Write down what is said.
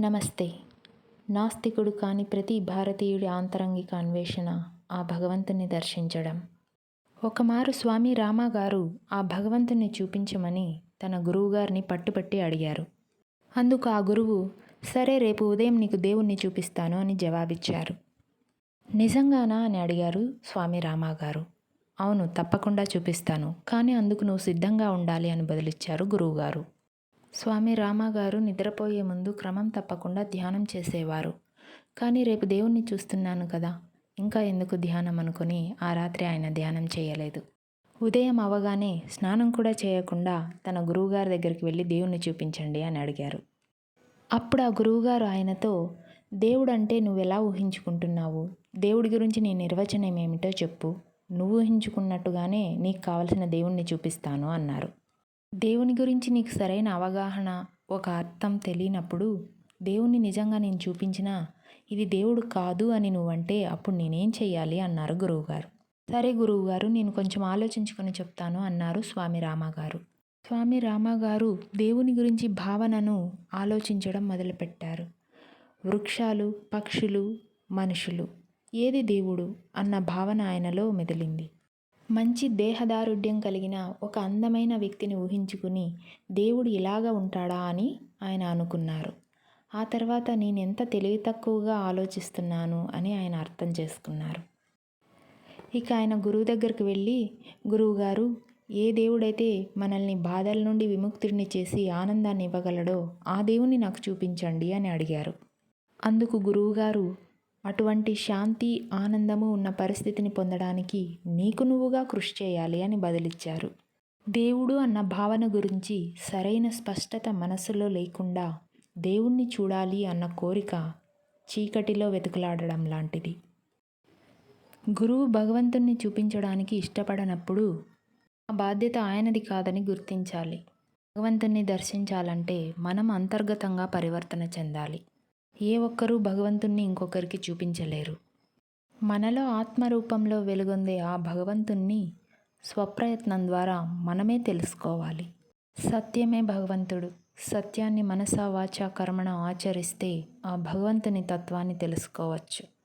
నమస్తే. నాస్తికుడు కాని ప్రతి భారతీయుడి ఆంతరంగిక అన్వేషణ ఆ భగవంతుని దర్శించడం. ఒకమారు స్వామి రామాగారు ఆ భగవంతుని చూపించమని తన గురువుగారిని పట్టుపట్టి అడిగారు. అందుకు ఆ గురువు సరే రేపు ఉదయం నీకు దేవుణ్ణి చూపిస్తాను అని జవాబిచ్చారు. నిజంగానా అని అడిగారు స్వామి రామాగారు. అవును తప్పకుండా చూపిస్తాను కానీ అందుకు నువ్వు సిద్ధంగా ఉండాలి అని బదులిచ్చారు గురువుగారు. స్వామి రామగారు నిద్రపోయే ముందు క్రమం తప్పకుండా ధ్యానం చేసేవారు. కానీ రేపు దేవుణ్ణి చూస్తున్నాను కదా. ఇంకా ఎందుకు ధ్యానం అనుకుని ఆ రాత్రి ఆయన ధ్యానం చేయలేదు. ఉదయం అవగానే స్నానం కూడా చేయకుండా తన గురువుగారి దగ్గరికి వెళ్ళి దేవుణ్ణి చూపించండి అని అడిగారు. అప్పుడు ఆ గురువుగారు ఆయనతో దేవుడు అంటే నువ్వెలా ఊహించుకుంటున్నావు? దేవుడి గురించి నీ నిర్వచనం ఏమిటో చెప్పు. నువ్వు ఊహించుకున్నట్టుగానే నీకు కావలసిన దేవుణ్ణి చూపిస్తాను అన్నారు. దేవుని గురించి నీకు సరైన అవగాహన ఒక అర్థం తెలియనప్పుడు దేవుణ్ణి నిజంగా నేను చూపించినా ఇది దేవుడు కాదు అని నువ్వంటే అప్పుడు నేనేం చెయ్యాలి అన్నారు గురువుగారు. సరే గురువుగారు నేను కొంచెం ఆలోచించుకొని చెప్తాను అన్నారు స్వామి రామగారు. స్వామి రామగారు దేవుని గురించి భావనను ఆలోచించడం మొదలుపెట్టారు. వృక్షాలు పక్షులు మనుషులు ఏది దేవుడు అన్న భావన ఆయనలో మెదిలింది. మంచి దేహదారుఢ్యం కలిగిన ఒక అందమైన వ్యక్తిని ఊహించుకుని దేవుడు ఇలాగా ఉంటాడా అని ఆయన అనుకున్నారు. ఆ తర్వాత నేను ఎంత తెలివి తక్కువగా ఆలోచిస్తున్నాను అని ఆయన అర్థం చేసుకున్నారు. ఇక ఆయన గురువు దగ్గరికి వెళ్ళి గురువుగారు ఏ దేవుడైతే మనల్ని బాధల నుండి విముక్తుడిని చేసి ఆనందాన్ని ఇవ్వగలడో ఆ దేవుని నాకు చూపించండి అని అడిగారు. అందుకు గురువుగారు అటువంటి శాంతి ఆనందము ఉన్న పరిస్థితిని పొందడానికి నీకు నువ్వుగా కృషి చేయాలి అని బదులిచ్చారు. దేవుడు అన్న భావన గురించి సరైన స్పష్టత మనసులో లేకుండా దేవుణ్ణి చూడాలి అన్న కోరిక చీకటిలో వెతుకులాడడం లాంటిది. గురువు భగవంతుణ్ణి చూపించడానికి ఇష్టపడనప్పుడు ఆ బాధ్యత ఆయనది కాదని గుర్తించాలి. భగవంతుణ్ణి దర్శించాలంటే మనం అంతర్గతంగా పరివర్తన చెందాలి. ఏ ఒక్కరూ భగవంతుణ్ణి ఇంకొకరికి చూపించలేరు. మనలో ఆత్మరూపంలో వెలుగొందే ఆ భగవంతుణ్ణి స్వప్రయత్నం ద్వారా మనమే తెలుసుకోవాలి. సత్యమే భగవంతుడు. సత్యాన్ని మనసా వాచా కర్మణ ఆచరిస్తే ఆ భగవంతుని తత్వాన్ని తెలుసుకోవచ్చు.